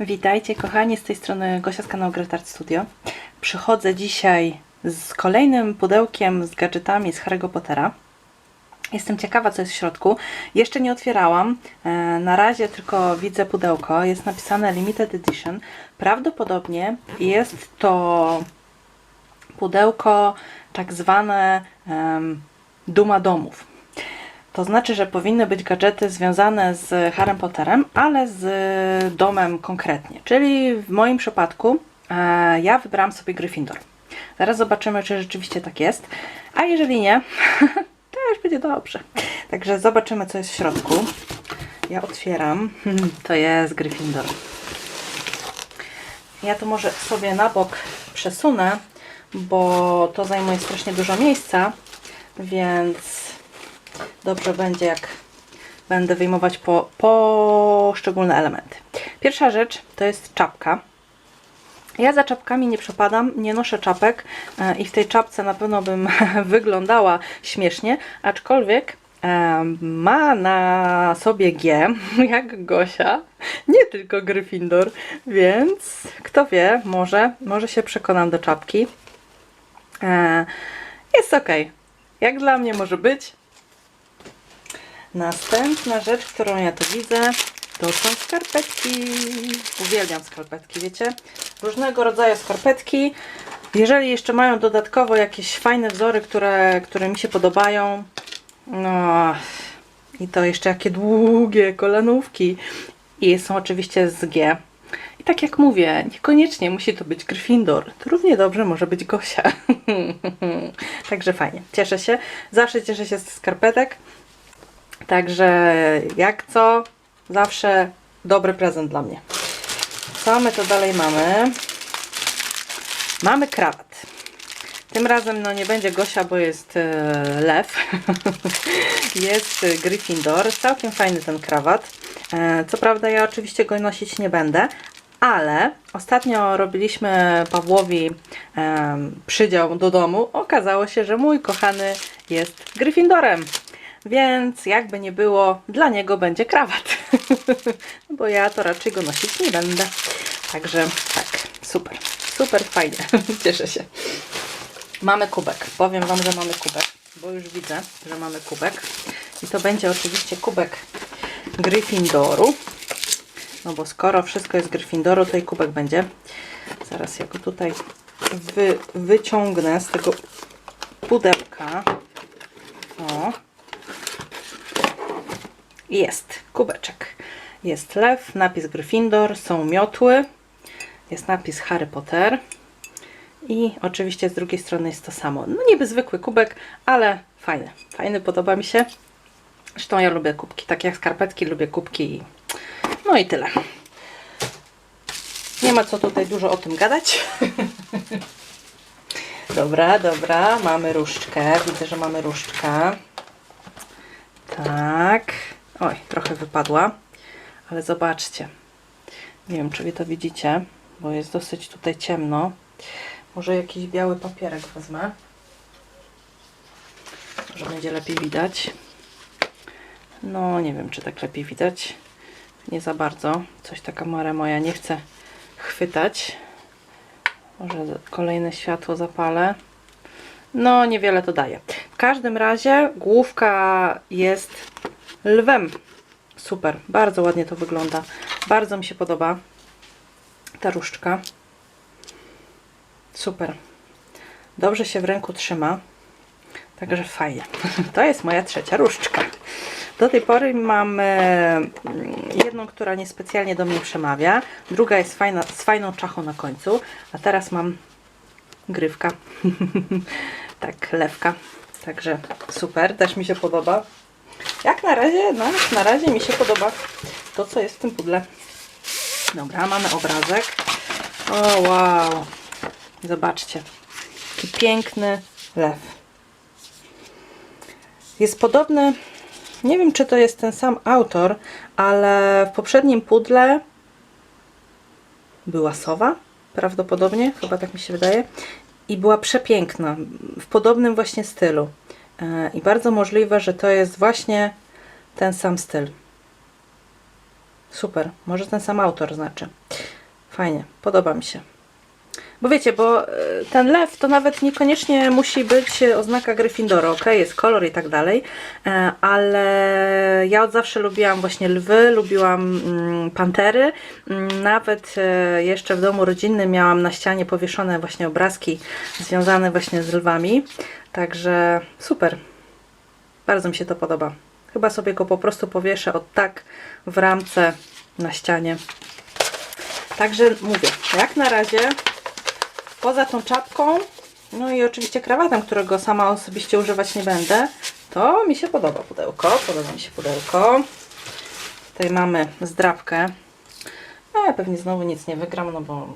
Witajcie kochani, z tej strony Gosia z kanału Great Art Studio. Przychodzę dzisiaj z kolejnym pudełkiem z gadżetami z Harry'ego Pottera. Jestem ciekawa, co jest w środku. Jeszcze nie otwierałam. E, Na razie tylko widzę pudełko. Jest napisane Limited Edition. Prawdopodobnie jest to pudełko tak zwane em, Duma Domów. To znaczy, że powinny być gadżety związane z Harrym Potterem, ale z domem konkretnie. Czyli w moim przypadku e, ja wybrałam sobie Gryffindor. Zaraz zobaczymy, czy rzeczywiście tak jest. A jeżeli nie, to już będzie dobrze. Także zobaczymy, co jest w środku. Ja otwieram. To jest Gryffindor. Ja to może sobie na bok przesunę, bo to zajmuje strasznie dużo miejsca, więc dobrze będzie, jak będę wyjmować po, poszczególne elementy. Pierwsza rzecz to jest czapka. Ja za czapkami nie przepadam, nie noszę czapek e, i w tej czapce na pewno bym wyglądała śmiesznie, aczkolwiek ma na sobie G, jak Gosia, nie tylko Gryffindor, więc kto wie, może, może się przekonam do czapki. E, Jest ok. Jak dla mnie może być. Następna rzecz, którą ja tu widzę, to są skarpetki. Uwielbiam skarpetki, wiecie? Różnego rodzaju skarpetki. Jeżeli jeszcze mają dodatkowo jakieś fajne wzory, które, które mi się podobają, no i to jeszcze jakie długie kolanówki. I są oczywiście z G. I tak jak mówię, niekoniecznie musi to być Gryffindor. To równie dobrze może być Gosia. Także fajnie. Cieszę się. Zawsze cieszę się z skarpetek. Także jak co, zawsze dobry prezent dla mnie. Co my to dalej mamy? Mamy krawat. Tym razem no nie będzie Gosia, bo jest e, lew. jest e, Gryffindor. Całkiem fajny ten krawat. E, co prawda ja oczywiście go nosić nie będę, ale ostatnio robiliśmy Pawłowi em, przydział do domu. Okazało się, że mój kochany jest Gryffindorem. Więc jakby nie było, dla niego będzie krawat. Bo ja to raczej go nosić nie będę. Także tak, super, super fajnie. Cieszę się. Mamy kubek. Powiem Wam, że mamy kubek, bo już widzę, że mamy kubek. I to będzie oczywiście kubek Gryffindoru. No bo skoro wszystko jest Gryffindoru, to i kubek będzie. Zaraz ja go tutaj wy, wyciągnę z tego pudełka. O. Jest kubeczek. Jest lew, napis Gryffindor, są miotły, jest napis Harry Potter i oczywiście z drugiej strony jest to samo. No niby zwykły kubek, ale fajny. Fajny, podoba mi się. Zresztą ja lubię kubki, tak jak skarpetki, lubię kubki. No i tyle. Nie ma co tutaj dużo o tym gadać. Dobra, dobra, mamy różdżkę. Widzę, że mamy różdżkę. Tak. Oj, trochę wypadła, ale zobaczcie. Nie wiem, czy wy to widzicie, bo jest dosyć tutaj ciemno. Może jakiś biały papierek wezmę. Może będzie lepiej widać. No, nie wiem, czy tak lepiej widać. Nie za bardzo. Coś ta kamera moja nie chce chwytać. Może kolejne światło zapalę. No, niewiele to daje. W każdym razie główka jest lwem. Super, bardzo ładnie to wygląda. Bardzo mi się podoba ta różdżka. Super. Dobrze się w ręku trzyma. Także fajnie. To jest moja trzecia różdżka. Do tej pory mam e, jedną, która niespecjalnie do mnie przemawia. Druga jest fajna, z fajną czachą na końcu. A teraz mam grywka. tak, lewka. Także super, też mi się podoba. Jak na razie, no, na razie mi się podoba to, co jest w tym pudle. Dobra, mamy obrazek. O, wow. Zobaczcie. Jaki piękny lew. Jest podobny, nie wiem, czy to jest ten sam autor, ale w poprzednim pudle była sowa, prawdopodobnie, chyba tak mi się wydaje. I była przepiękna, w podobnym właśnie stylu. E, I bardzo możliwe, że to jest właśnie ten sam styl. Super. Może ten sam autor znaczy. Fajnie. Podoba mi się. Bo wiecie, bo e, ten lew to nawet niekoniecznie musi być oznaka Gryffindoru, ok? Jest kolor i tak dalej, e, ale ja od zawsze lubiłam właśnie lwy, lubiłam mm, pantery. Mm, Nawet e, jeszcze w domu rodzinnym miałam na ścianie powieszone właśnie obrazki związane właśnie z lwami. Także super. Bardzo mi się to podoba. Chyba sobie go po prostu powieszę od tak w ramce na ścianie. Także mówię, jak na razie poza tą czapką, no i oczywiście krawatem, którego sama osobiście używać nie będę, to mi się podoba pudełko. Podoba mi się pudełko. Tutaj mamy zdrabkę. No ja pewnie znowu nic nie wygram, no bo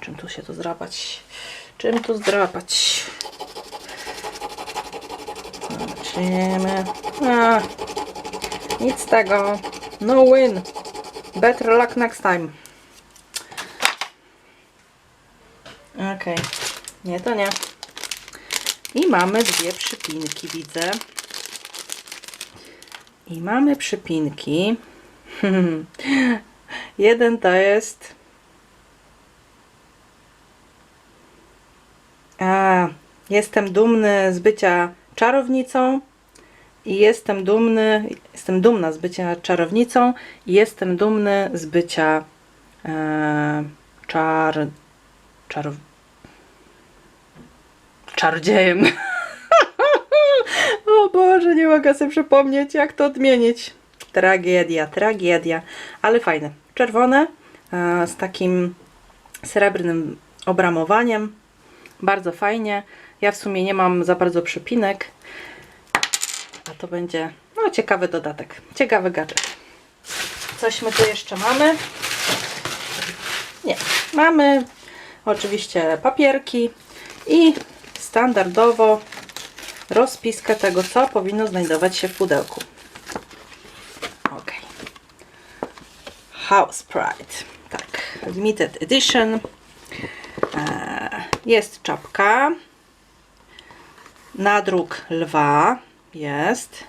czym tu się to zdrapać? Czym tu zdrapać? Zobaczymy. A, nic z tego. No win. Better luck next time. Okej. Nie, to nie. I mamy dwie przypinki, widzę. I mamy przypinki. Jeden to jest. A, jestem dumny z bycia czarownicą. I jestem dumny, jestem dumna z bycia czarownicą i jestem dumny z bycia e, czar, czar, czarodziejem. o Boże, nie mogę sobie przypomnieć, jak to odmienić. Tragedia, tragedia, ale fajne. Czerwone e, z takim srebrnym obramowaniem. Bardzo fajnie. Ja w sumie nie mam za bardzo przypinek. A to będzie no, ciekawy dodatek. Ciekawy gadżet. Coś my tu jeszcze mamy? Nie. Mamy oczywiście papierki i standardowo rozpiskę tego, co powinno znajdować się w pudełku. Ok. House Pride. Tak, limited edition. Eee, Jest czapka. Nadruk lwa jest.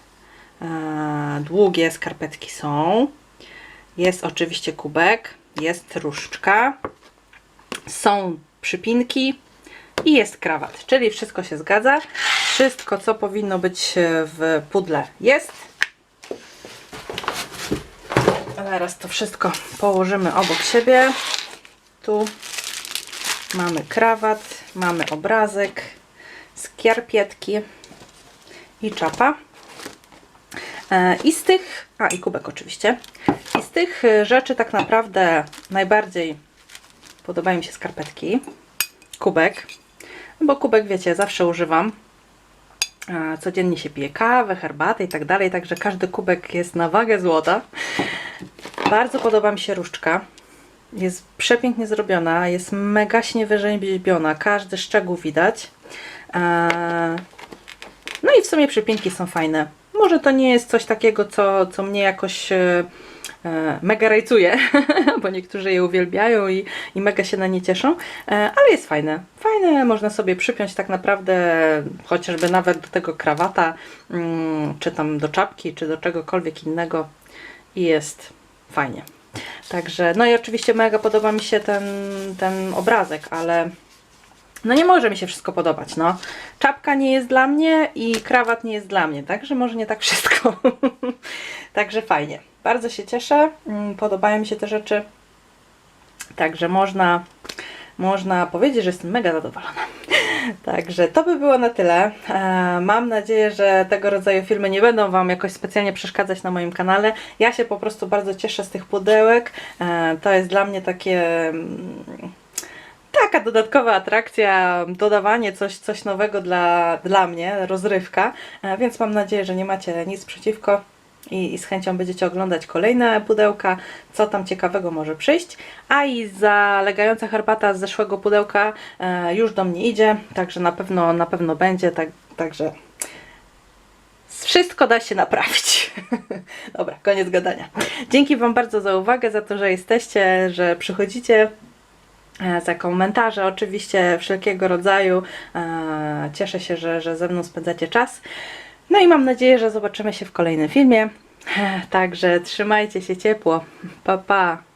Eee, Długie skarpetki są. Jest oczywiście kubek. Jest różdżka. Są przypinki i jest krawat, czyli wszystko się zgadza. Wszystko, co powinno być w pudle jest. Zaraz to wszystko położymy obok siebie. Tu mamy krawat, mamy obrazek, skarpietki i czapa. E, I z tych, a i kubek oczywiście, i z tych e, rzeczy tak naprawdę najbardziej podobają mi się skarpetki, kubek, bo kubek wiecie, zawsze używam. Codziennie się pije kawę, herbatę i tak dalej, także każdy kubek jest na wagę złota. Bardzo podoba mi się różdżka. Jest przepięknie zrobiona, jest mega wyrzeźbiona, każdy szczegół widać. No i w sumie przypinki są fajne. Może to nie jest coś takiego, co, co mnie jakoś e, e, mega rajcuje, bo niektórzy je uwielbiają i, i mega się na nie cieszą, e, ale jest fajne. Fajne, można sobie przypiąć tak naprawdę chociażby nawet do tego krawata, mm, czy tam do czapki, czy do czegokolwiek innego i jest fajnie. Także, no i oczywiście mega podoba mi się ten, ten obrazek, ale no nie może mi się wszystko podobać, no. Czapka nie jest dla mnie i krawat nie jest dla mnie, także może nie tak wszystko. także fajnie. Bardzo się cieszę, mm, podobają mi się te rzeczy. Także można, można powiedzieć, że jestem mega zadowolona. Także to by było na tyle. E, Mam nadzieję, że tego rodzaju filmy nie będą Wam jakoś specjalnie przeszkadzać na moim kanale. Ja się po prostu bardzo cieszę z tych pudełek. E, To jest dla mnie takie mm, taka dodatkowa atrakcja, dodawanie coś, coś nowego dla, dla mnie, rozrywka, E, więc mam nadzieję, że nie macie nic przeciwko i, i z chęcią będziecie oglądać kolejne pudełka, co tam ciekawego może przyjść. A i zalegająca herbata z zeszłego pudełka e, już do mnie idzie, także na pewno, na pewno będzie, tak, także wszystko da się naprawić. Dobra, koniec gadania. Dzięki Wam bardzo za uwagę, za to, że jesteście, że przychodzicie za komentarze, oczywiście wszelkiego rodzaju. E, Cieszę się, że, że ze mną spędzacie czas. No i mam nadzieję, że zobaczymy się w kolejnym filmie. Także trzymajcie się ciepło. Pa, pa.